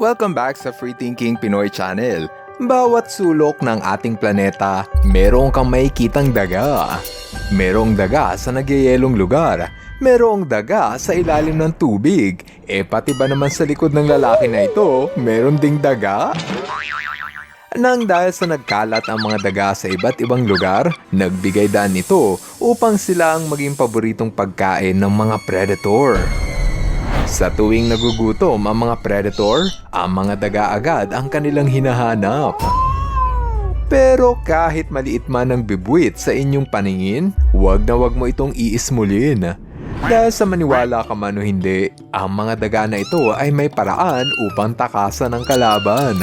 Welcome back sa Free Thinking Pinoy Channel. Bawat sulok ng ating planeta, merong kang makikitang daga. Merong daga sa nagyayelong lugar. Merong daga sa ilalim ng tubig. E pati ba naman sa likod ng lalaki na ito, meron ding daga? Nang dahil sa nagkalat ang mga daga sa iba't ibang lugar, nagbigay daan nito upang sila ang maging paboritong pagkain ng mga predator. Sa tuwing nagugutom ang mga predator, ang mga daga agad ang kanilang hinahanap. Pero kahit maliit man ang bibwit sa inyong paningin, huwag na huwag mo itong iismulin. Dahil sa maniwala ka man o hindi, ang mga daga na ito ay may paraan upang takasan ang kalaban.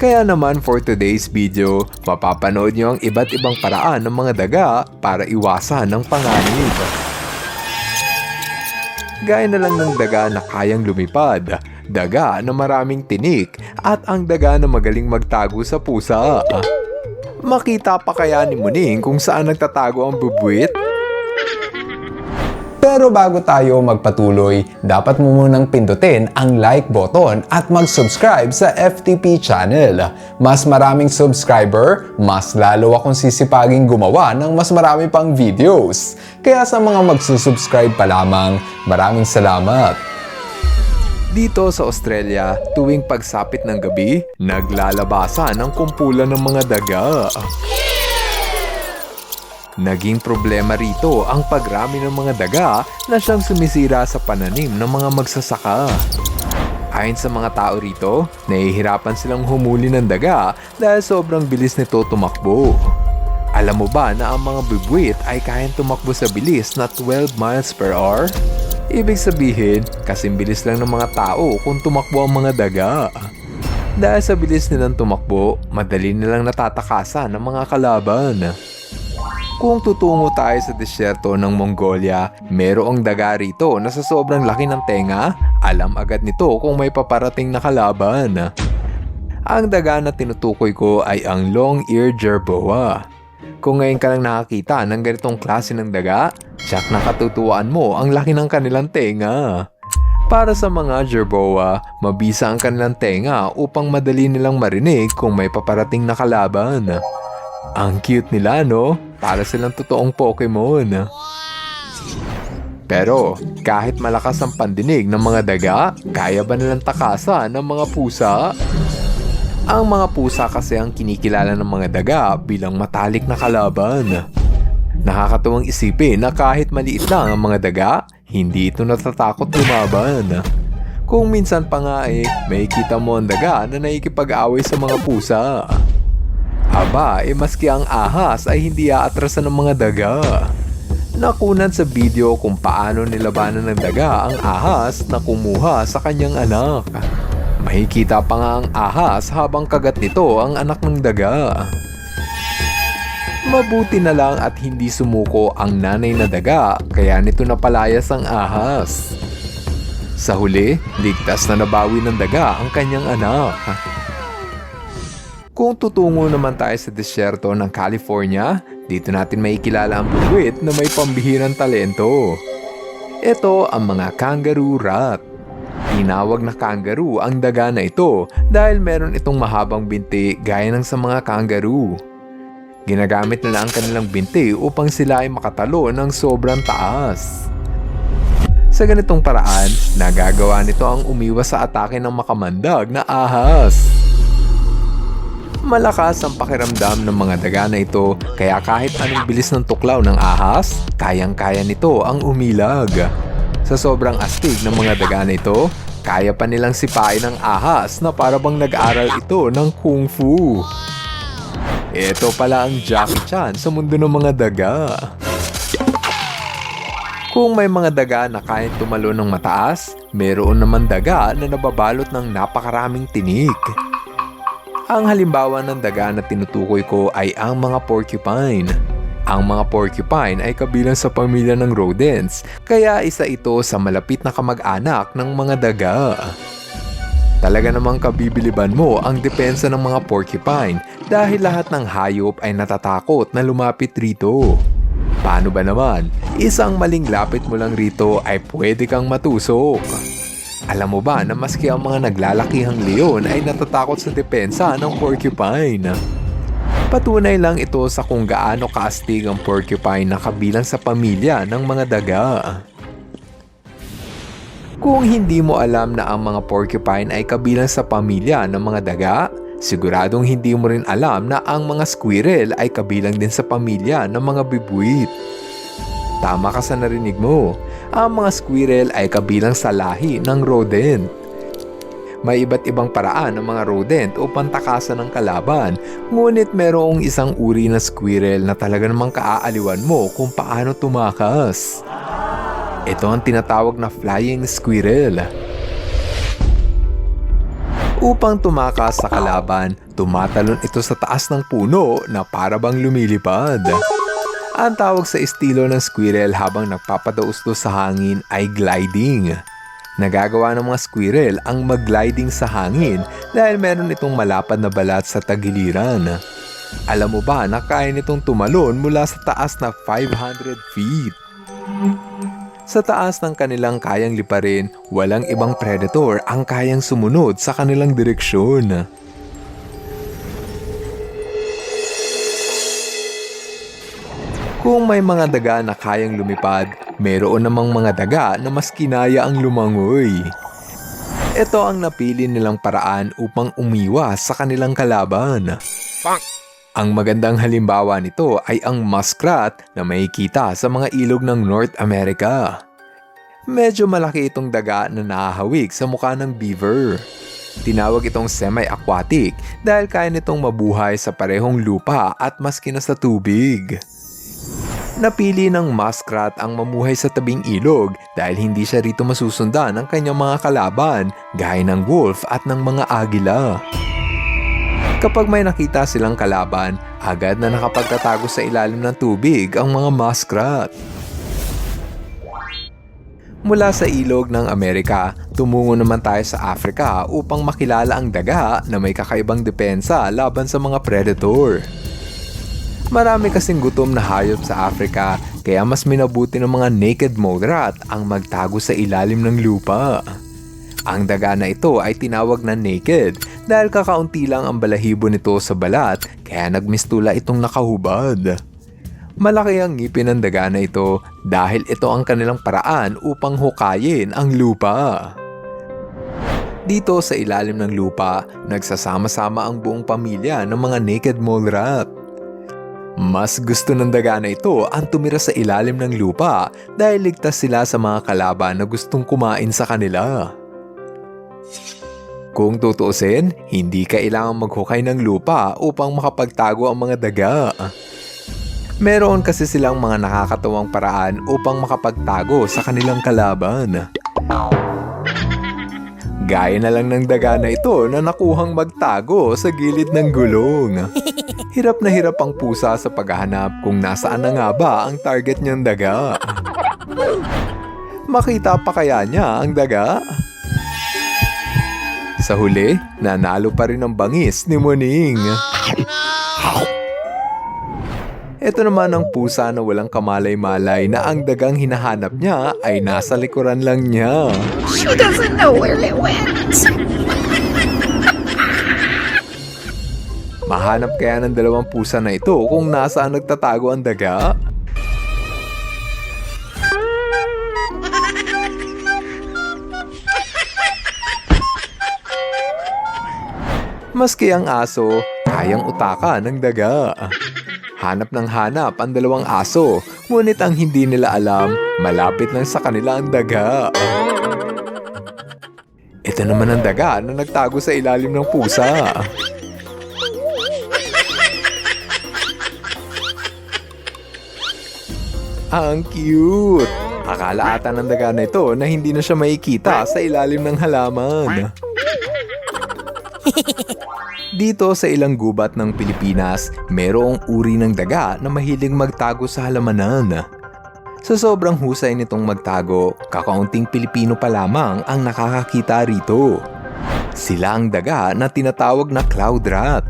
Kaya naman for today's video, mapapanood nyo ang iba't ibang paraan ng mga daga para iwasan ang panganib. Gaya na lang ng daga na kayang lumipad, daga na maraming tinik, at ang daga na magaling magtago sa pusa. Makita pa kaya ni Muning kung saan nagtatago ang bubwit? Pero bago tayo magpatuloy, dapat mo munang pindutin ang like button at mag-subscribe sa FTP channel. Mas maraming subscriber, mas lalo akong sisipaging gumawa ng mas marami pang videos. Kaya sa mga magsusubscribe pa lamang, maraming salamat. Dito sa Australia, tuwing pagsapit ng gabi, naglalabasan ang kumpulan ng mga daga. Naging problema rito ang pagrami ng mga daga na siyang sumisira sa pananim ng mga magsasaka. Ayon sa mga tao rito, nahihirapan silang humuli ng daga dahil sobrang bilis nito tumakbo. Alam mo ba na ang mga bibwit ay kayang tumakbo sa bilis na 12 miles per hour? Ibig sabihin, kasing bilis lang ng mga tao kung tumakbo ang mga daga. Dahil sa bilis nilang tumakbo, madali nilang natatakasan ng mga kalaban. Kung tutungo tayo sa disyerto ng Mongolia, merong daga rito na sa sobrang laki ng tenga, alam agad nito kung may paparating na kalaban. Ang daga na tinutukoy ko ay ang long-eared jerboa. Kung ngayon ka lang nakakita ng ganitong klase ng daga, tsak nakatutuwaan mo ang laki ng kanilang tenga. Para sa mga jerboa, mabisa ang kanilang tenga upang madali nilang marinig kung may paparating na kalaban. Ang cute nila, no? Para silang totoong Pokemon. Pero, kahit malakas ang pandinig ng mga daga, kaya ba nilang takasan ng mga pusa? Ang mga pusa kasi ang kinikilala ng mga daga bilang matalik na kalaban. Nakakatuwang isipin na kahit maliit lang ang mga daga, hindi ito natatakot lumaban. Kung minsan pa nga eh, may kita mo ang daga na nakikipag-away sa mga pusa. Aba, eh maski ang ahas ay hindi aatrasan ng mga daga. Nakunan sa video kung paano nilabanan ng daga ang ahas na kumuha sa kanyang anak. Makikita pa nga ang ahas habang kagat nito ang anak ng daga. Mabuti na lang at hindi sumuko ang nanay na daga kaya nito napalayas ang ahas. Sa huli, ligtas na nabawi ng daga ang kanyang anak. Kung tutungo naman tayo sa disyerto ng California, dito natin maikilala ang buwit na may pambihirang talento. Ito ang mga kangaroo rat. Tinawag na kangaroo ang daga na ito dahil meron itong mahabang binti gaya ng sa mga kangaroo. Ginagamit nila ang kanilang binti upang sila ay makatalo ng sobrang taas. Sa ganitong paraan, nagagawa nito ang umiwas sa atake ng makamandag na ahas. Malakas ang pakiramdam ng mga daga na ito kaya kahit anong bilis ng tuklaw ng ahas, kayang-kaya nito ang umilag. Sa sobrang astig ng mga daga na ito, kaya pa nilang sipain ng ahas na para bang nag-aral ito ng kung fu. Ito pala ang Jackie Chan sa mundo ng mga daga. Kung may mga daga na kayang tumalo ng mataas, meron naman daga na nababalot ng napakaraming tinik. Ang halimbawa ng daga na tinutukoy ko ay ang mga porcupine. Ang mga porcupine ay kabilang sa pamilya ng rodents, kaya isa ito sa malapit na kamag-anak ng mga daga. Talaga namang kabibiliban mo ang depensa ng mga porcupine dahil lahat ng hayop ay natatakot na lumapit rito. Paano ba naman? Isang maling lapit mo lang rito ay pwede kang matusok. Alam mo ba na maski ang mga naglalakihang leon ay natatakot sa depensa ng porcupine? Patunay lang ito sa kung gaano kaastig ang porcupine na kabilang sa pamilya ng mga daga. Kung hindi mo alam na ang mga porcupine ay kabilang sa pamilya ng mga daga, siguradong hindi mo rin alam na ang mga squirrel ay kabilang din sa pamilya ng mga bibuit. Tama ka sa narinig mo, ang mga squirrel ay kabilang sa lahi ng rodent. May iba't ibang paraan ng mga rodent upang takasan ng kalaban, ngunit merong isang uri na squirrel na talaga namang kaaaliwan mo kung paano tumakas. Ito ang tinatawag na flying squirrel. Upang tumakas sa kalaban, tumatalon ito sa taas ng puno na para bang lumilipad. Ang tawag sa estilo ng squirrel habang nagpapadaustos sa hangin ay gliding. Nagagawa ng mga squirrel ang mag-gliding sa hangin dahil meron itong malapad na balat sa tagiliran. Alam mo ba na kaya nitong tumalon mula sa taas na 500 feet? Sa taas ng kanilang kayang liparin, walang ibang predator ang kayang sumunod sa kanilang direksyon. Kung may mga daga na kayang lumipad, mayroon namang mga daga na mas kinaya ang lumangoy. Ito ang napili nilang paraan upang umiwas sa kanilang kalaban. Ang magandang halimbawa nito ay ang muskrat na makikita sa mga ilog ng North America. Medyo malaki itong daga na nahahawig sa mukha ng beaver. Tinawag itong semi-aquatic dahil kaya nitong mabuhay sa parehong lupa at maski na sa tubig. Napili ng muskrat ang mamuhay sa tabing ilog dahil hindi siya rito masusundan ng kanyang mga kalaban gaya ng wolf at ng mga agila. Kapag may nakita silang kalaban, agad na nakapagtatago sa ilalim ng tubig ang mga muskrat. Mula sa ilog ng Amerika, tumungo naman tayo sa Africa upang makilala ang daga na may kakaibang depensa laban sa mga predator. Marami kasing gutom na hayop sa Africa kaya mas minabuti ng mga naked mole rat ang magtago sa ilalim ng lupa. Ang daga na ito ay tinawag na naked dahil kakaunti lang ang balahibo nito sa balat kaya nagmistula itong nakahubad. Malaki ang ngipin ng daga na ito dahil ito ang kanilang paraan upang hukayin ang lupa. Dito sa ilalim ng lupa, nagsasama-sama ang buong pamilya ng mga naked mole rat. Mas gusto ng daga na ito ang tumira sa ilalim ng lupa dahil ligtas sila sa mga kalaban na gustong kumain sa kanila. Kung tutuusin, hindi kailangang maghukay ng lupa upang makapagtago ang mga daga. Meron kasi silang mga nakakatawang paraan upang makapagtago sa kanilang kalaban. Gaya na lang ng daga na ito na nakuhang magtago sa gilid ng gulong. Hirap na hirap ang pusa sa paghahanap kung nasaan na nga ba ang target niyang daga. Makita pa kaya niya ang daga? Sa huli, nanalo pa rin ang bangis ni Muning. Ito naman ang pusa na walang kamalay-malay na ang dagang hinahanap niya ay nasa likuran lang niya. She doesn't know where it went. Mahanap kaya ng dalawang pusa na ito kung nasaan nagtatago ang daga? Maski ang aso, kayang utaka ng daga. Hanap ng hanap ang dalawang aso, ngunit ang hindi nila alam, malapit lang sa kanila ang daga. Ito naman ang daga na nagtago sa ilalim ng pusa. Ang cute! Akala ata ng daga na ito na hindi na siya makikita sa ilalim ng halaman. Dito sa ilang gubat ng Pilipinas, merong uri ng daga na mahilig magtago sa halamanan. Sa sobrang husay nitong magtago, kakaunting Pilipino pa lamang ang nakakakita rito. Sila ang daga na tinatawag na cloud rat.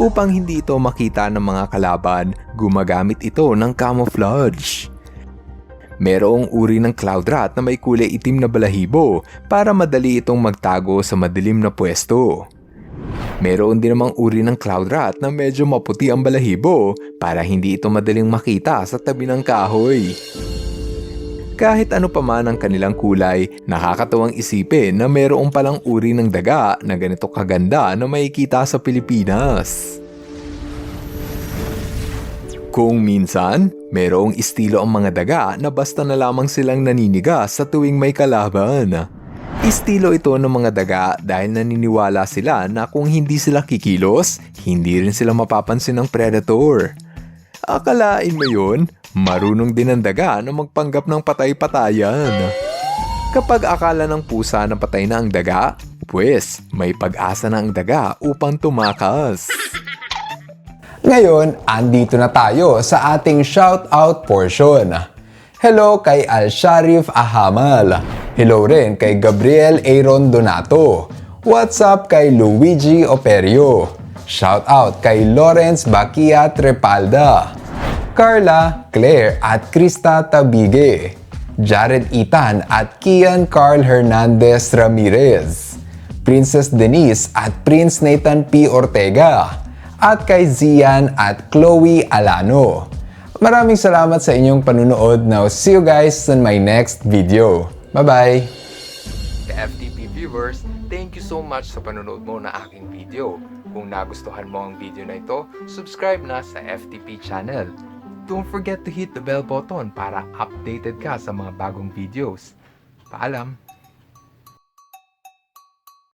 Upang hindi ito makita ng mga kalaban, gumagamit ito ng camouflage. Merong uri ng cloud rat na may kulay itim na balahibo para madali itong magtago sa madilim na pwesto. Meron din namang uri ng cloud rat na medyo maputi ang balahibo para hindi ito madaling makita sa tabi ng kahoy. Kahit ano pa man ang kanilang kulay, nakakatawang isipin na mayroong palang uri ng daga na ganito kaganda na makikita sa Pilipinas. Kung minsan, mayroong estilo ang mga daga na basta na lamang silang naninigas sa tuwing may kalaban. Estilo ito ng mga daga dahil naniniwala sila na kung hindi sila kikilos, hindi rin sila mapapansin ng predator. Akalain mo yun, marunong din ang daga na magpanggap ng patay-patayan. Kapag akala ng pusa na patay na ang daga, pues may pag-asa na ang daga upang tumakas. Ngayon, andito na tayo sa ating shoutout portion. Hello kay Al-Sharif Ahamal. Hello rin kay Gabriel Aaron Donato. What's up kay Luigi Operio. Shoutout kay Lawrence Bakia Trepalda. Carla, Claire at Krista Tabige. Jared Itan at Kian Carl Hernandez Ramirez. Princess Denise at Prince Nathan P. Ortega at kay Zian at Chloe Alano. Maraming salamat sa inyong panunood. Now, see you guys in my next video. Bye-bye! FTP viewers, thank you so much sa panonood mo na aking video. Kung nagustuhan mo ang video na ito, subscribe na sa FTP channel. Don't forget to hit the bell button para updated ka sa mga bagong videos. Paalam!